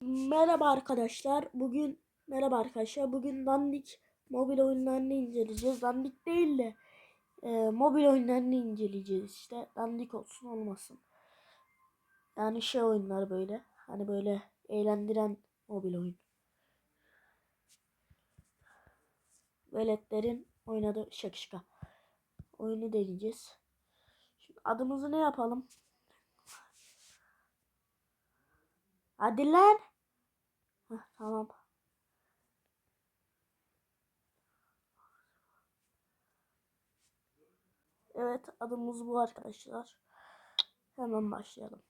Merhaba arkadaşlar. Bugün merhaba arkadaşlar. Bugün dandik mobil oyunlarını inceleyeceğiz. Dandik değil de e, mobil oyunlarını inceleyeceğiz işte. Dandik olsun olmasın. Yani şey oyunlar böyle. Hani böyle eğlendiren mobil oyun. Veletlerin oynadığı şakışka. Oyunu deneyeceğiz. Şimdi adımızı ne yapalım? Hadi lan. Tamam. Evet adımız bu arkadaşlar. Hemen başlayalım.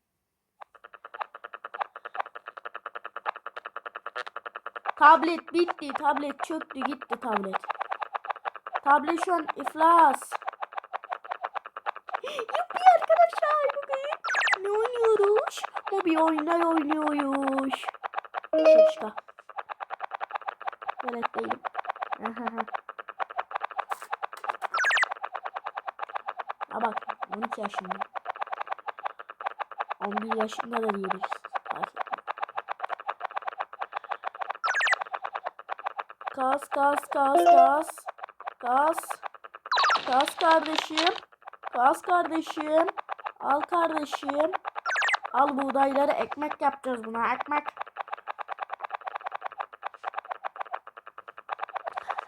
Tablet bitti. Tablet çöktü gitti tablet. Tablet şu an iflas. Yuppi arkadaşlar bugün ne oynuyoruz? Mobil oyunlar oynuyoruz. Şaşka. Evet değilim. Ha bak 12 yaşında. 11 yaşında da diyebiliriz. Kas kas kas kas. Kas. Kas kardeşim. Kas kardeşim. Al kardeşim. Al buğdayları ekmek yapacağız buna ekmek.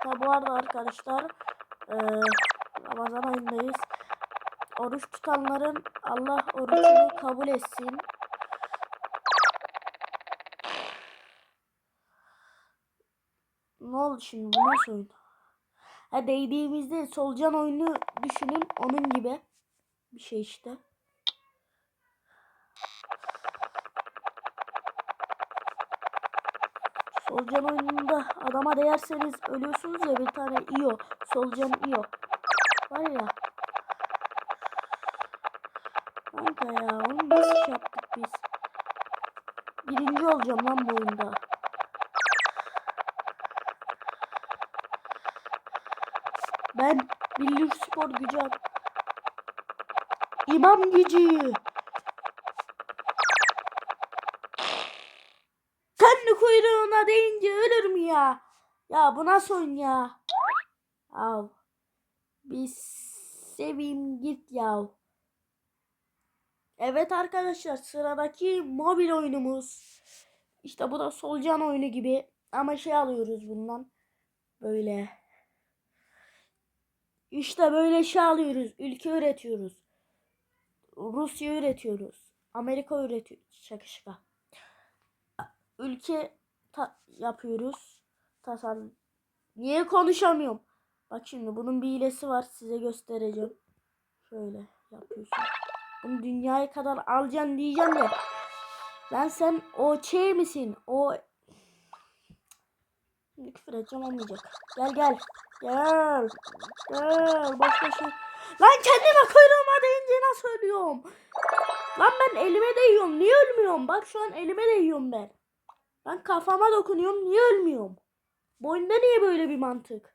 Ha bu arada arkadaşlar eee Ramazan ayındayız. Oruç tutanların Allah orucunu kabul etsin. Ne oldu şimdi bu nasıl oyun? Ha değdiğimizde solucan oyunu düşünün onun gibi bir şey işte. Solucan oyununda adama değerseniz ölüyorsunuz ya bir tane iyo. Solucan iyo. Var ya. Kanka ya onu nasıl şey yaptık biz? Birinci olacağım lan bu oyunda. Ben Billur Spor gücü İmam gücü. Kendi kuyruğuna değince ölür mü ya? Ya bu nasıl oyun ya? Al. Bir seveyim git ya. Evet arkadaşlar sıradaki mobil oyunumuz. İşte bu da solucan oyunu gibi. Ama şey alıyoruz bundan. Böyle. İşte böyle şey alıyoruz. Ülke üretiyoruz. Rusya üretiyoruz. Amerika üretiyoruz. Şaka şaka. Ülke ta- yapıyoruz. Tasarım. Niye konuşamıyorum? Bak şimdi bunun bir hilesi var. Size göstereceğim. Şöyle yapıyorsun. Bunu dünyaya kadar alacaksın diyeceğim de. Lan sen o şey misin? O Şimdi küfür edeceğim olmayacak. Gel gel. Gel. Gel. Başka şey. Lan kendime kuyruğuma değince nasıl ölüyorum? Lan ben elime değiyorum. Niye ölmüyorum? Bak şu an elime değiyorum ben. Ben kafama dokunuyorum. Niye ölmüyorum? Bu oyunda niye böyle bir mantık?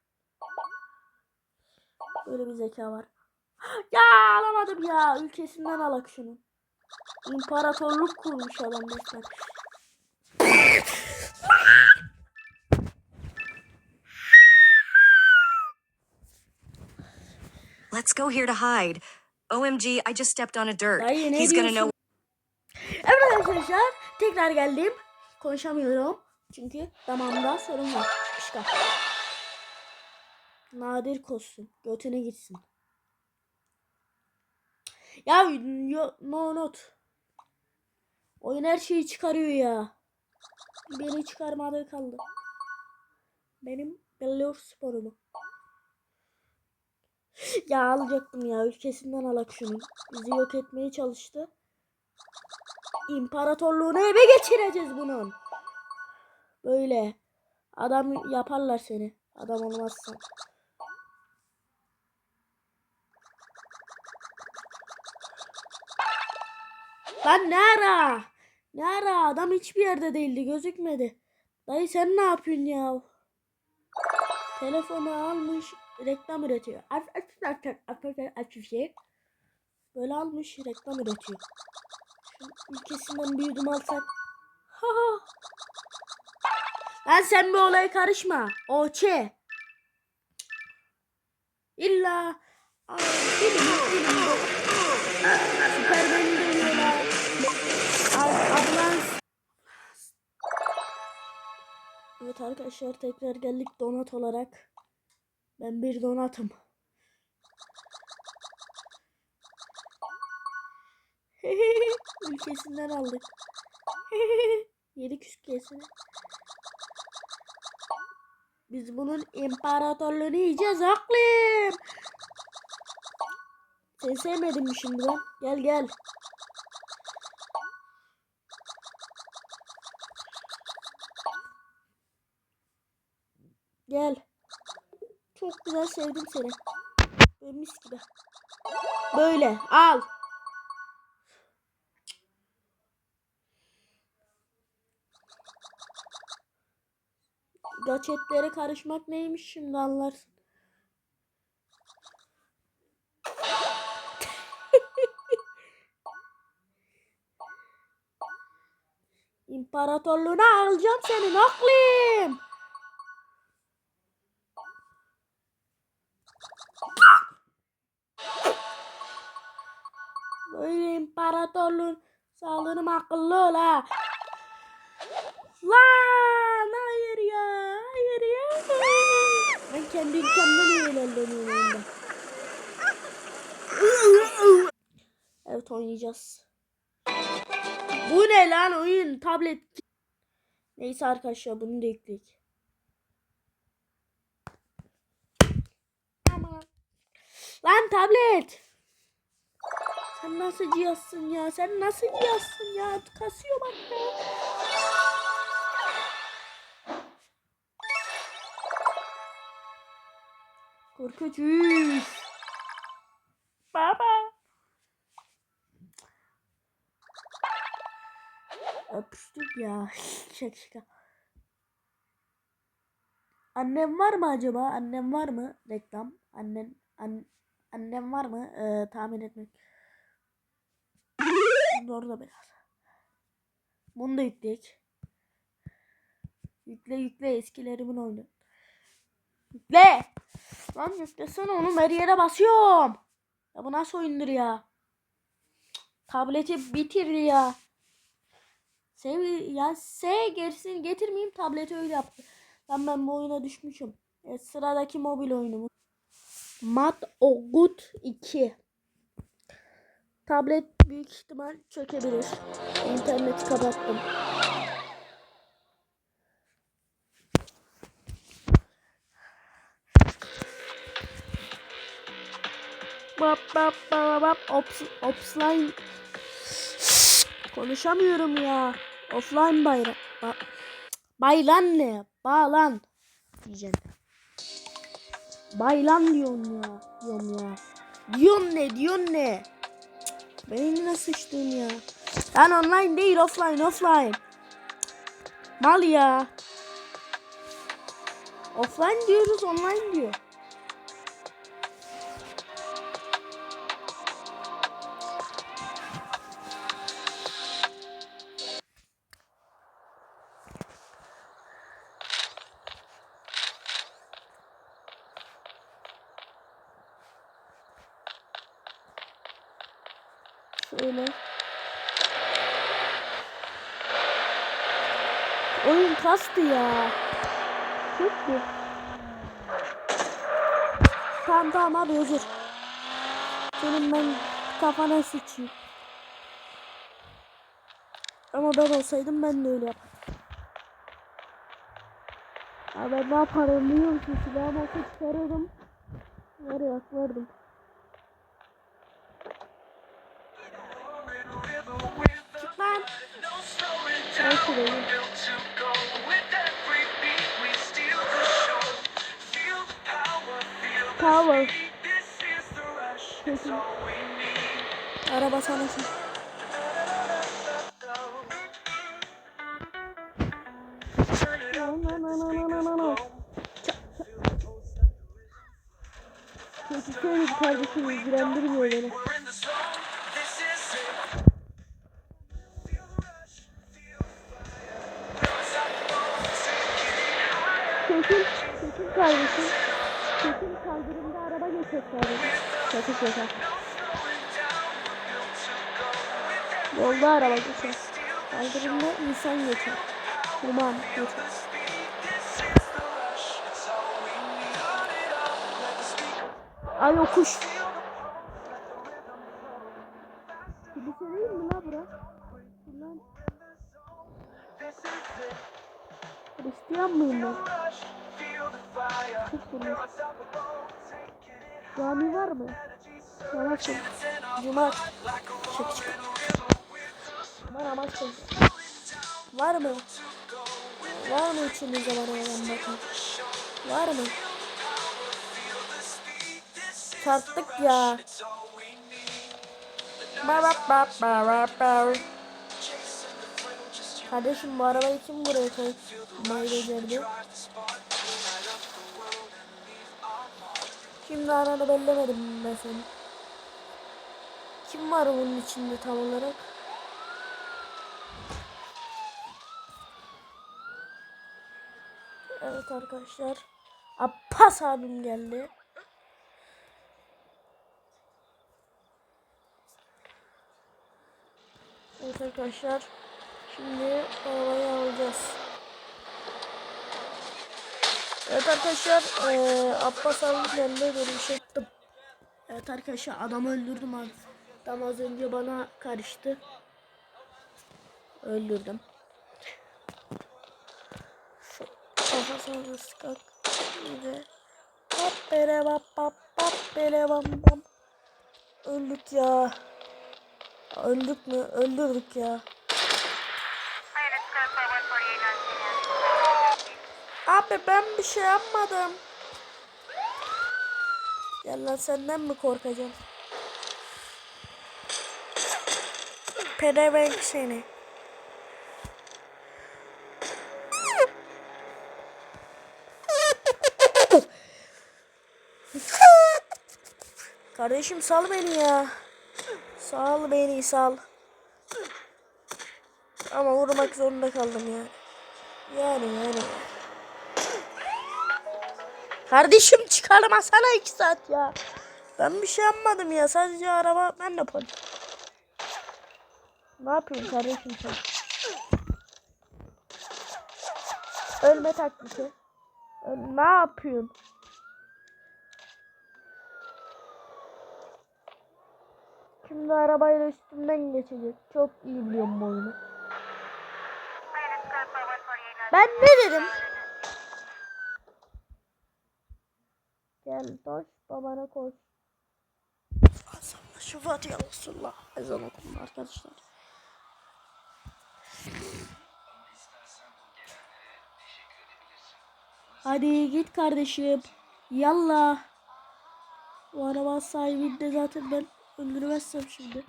Böyle bir zeka var. Ya alamadım ya. Ülkesinden alak şunu. İmparatorluk kurmuş adam resmen. Let's go here to hide. OMG, I just stepped on a dirt. He's gonna know Evet arkadaşlar tekrar geldim. Konuşamıyorum. Çünkü damağımda sorun var. Çıkışta. Nadir kostüm. Götüne gitsin. Ya yo, no not. Oyun her şeyi çıkarıyor ya. Beni çıkarmadığı kaldı. Benim Bellor sporumu. Ya alacaktım ya ülkesinden alak şunu. Bizi yok etmeye çalıştı. İmparatorluğunu eve geçireceğiz bunun. Böyle. Adam yaparlar seni. Adam olmazsan. Lan ne ara? Ne ara? Adam hiçbir yerde değildi. Gözükmedi. Dayı sen ne yapıyorsun ya? Telefonu almış. Reklam üretiyor. Şey. Böyle almış reklam üretiyor. Ülkesinden bir yudum alsak. Lan sen bir olaya karışma. Oçe. İlla. Aa. Evet arkadaşlar tekrar geldik donat olarak. Ben bir donatım. Ülkesinden aldık. Yedi küskesini. Biz bunun imparatorluğunu yiyeceğiz aklım. Seni sevmedim mi şimdi ben? Gel gel. Gel. Çok güzel sevdim seni. Böyle mis gibi. Böyle al. Gaçetlere karışmak neymiş şimdi anlarsın. İmparatorluğuna alacağım senin aklım. Böyle imparatorluğun sağlığım akıllı ol ha. Lan hayır ya. Hayır ya. Ben kendi ülkemden ilerleniyorum oyunda. Evet oynayacağız. Bu ne lan oyun tablet. Neyse arkadaşlar bunu da. Aman. Lan tablet. Sen nasıl cihazsın ya? Sen nasıl cihazsın ya? Kasıyor bak ya. Korkutuş. Baba. Öpüştük ya. Şaka şaka. Annem var mı acaba? Annem var mı? Reklam. Annen an, annem var mı? Ee, tahmin etmek. Doğru da biraz. Bunu da yükleyek. Yükle yükle eskilerimin oyunu. Yükle. Lan yüklesene onu her basıyorum. Ya bu nasıl oyundur ya? Tableti bitirdi ya. Sev ya S gerisini getirmeyeyim tableti öyle yaptı. Ben ben bu oyuna düşmüşüm. Evet, sıradaki mobil oyunumuz. Mat Ogut 2. Tablet büyük ihtimal çökebilir. İnterneti kapattım. Ops, offline konuşamıyorum ya. Offline bayram. Ba baylan ne? Bağlan diyeceksin. Baylan diyorum ya. Diyorum ya. Diyorsun ne? Diyorsun ne? Cık, Beynine sıçtım ya. Ben online değil offline offline. Mal ya. Offline diyoruz online diyor. Tamam tamam abi özür. Senin ben kafana sıçayım. Ama ben olsaydım ben de öyle yapardım. Ya ben ne yaparım biliyor musun? Silahımı olsa çıkarırdım. Var ya vardım. Çık lan. Ben şuraya. Power. Araba şimdi. No, no, no, no, no, no, no, söyledi kardeşim ilgilendirmiyor beni. çekil. Çekil kardeşim. Çekil kaldırımda araba geçecek. Çekil çekil. Yolda araba geçer. Kaldırımda insan geçer. Duman geçer. Ay yokuş. Kilise değil mi la bura? Lan. Hristiyan mıyım ben? Çok. Cami var mı? Namaz kıl. Cuma. Çık çık. Bana namaz kıl. Var mı? Var mı içinizde bana olan bakın? Var mı? Çarptık ya. Ba ba ba ba ba ba. Kardeşim bu arabayı kim buraya koy? Maydecerdi. Şimdi ananı bellemedim ben seni. Kim var bunun içinde tam olarak? Evet arkadaşlar. Abbas abim geldi. Evet arkadaşlar. Şimdi arabayı alacağız. Evet arkadaşlar. Eee Abbas abim geldi. Dönüş ettim. Evet arkadaşlar adamı öldürdüm abi. Adam az önce bana karıştı. Öldürdüm. Şu kafasına sıkak. Bir de hop bere bap bap bap bere bam bam. Öldük ya. Öldük mü? Öldürdük ya. Abi ben bir şey yapmadım. Ya lan senden mi korkacağım? Pedevenk seni. Kardeşim sal beni ya. Sal beni sal. Ama vurmak zorunda kaldım ya. Yani yani. Kardeşim çıkarmasana iki saat ya. Ben bir şey yapmadım ya. Sadece araba ben de polis. Ne yapıyorsun kardeşim sen? Ölme taklidi. Ne yapıyorsun? Şimdi arabayla üstümden geçecek. Çok iyi biliyorum bu oyunu. Ben ne dedim? Doş babana koş. Azamla şu Fatiha Resulullah. Ezan okunma arkadaşlar. Hadi git kardeşim. Yallah. Bu araba sahibini de zaten ben öldürmezsem şimdi.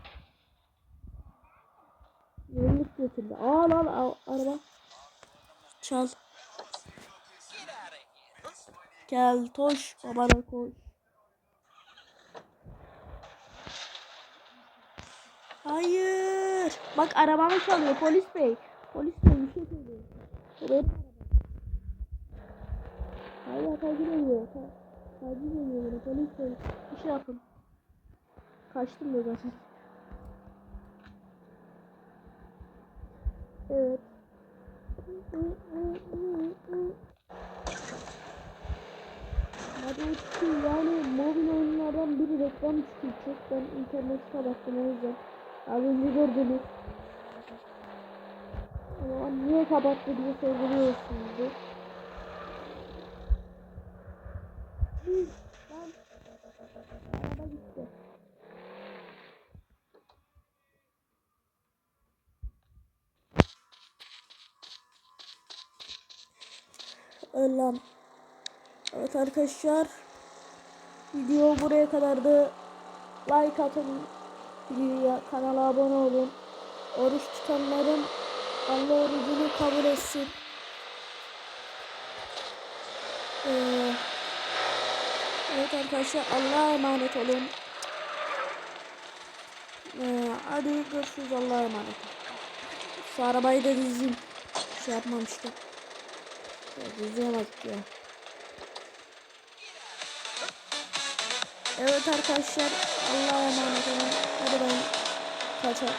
Yolluk götürdü. Al al al araba. Çal. Gel toş babana koş. Hayır. Bak arabamı çalıyor polis bey. Polis bey bir şey söylüyor. Bu. Hayır takip ediyor. Ta takip ediyor beni polis bey. Bir şey yapın. Kaçtım da zaten. Evet. Uçtu yani mobil oyunlardan biri reklam çıkacak. Ben interneti kapattım o yüzden. Az önce gördünüz. Ama niye kapattı diye sorguluyorsunuzdur. Lan. Araba gitti. Öyle. Evet arkadaşlar. Video buraya kadardı. Like atın. Videoya kanala abone olun. Oruç tutanların Allah orucunu kabul etsin. Ee, evet arkadaşlar Allah'a emanet olun. Ee, hadi görüşürüz Allah'a emanet. Şu arabayı da dizeyim. Şey yapmamıştım. Ya izleyemedik ya. Evet arkadaşlar Allah'a emanet olun. Hadi ben kaçar.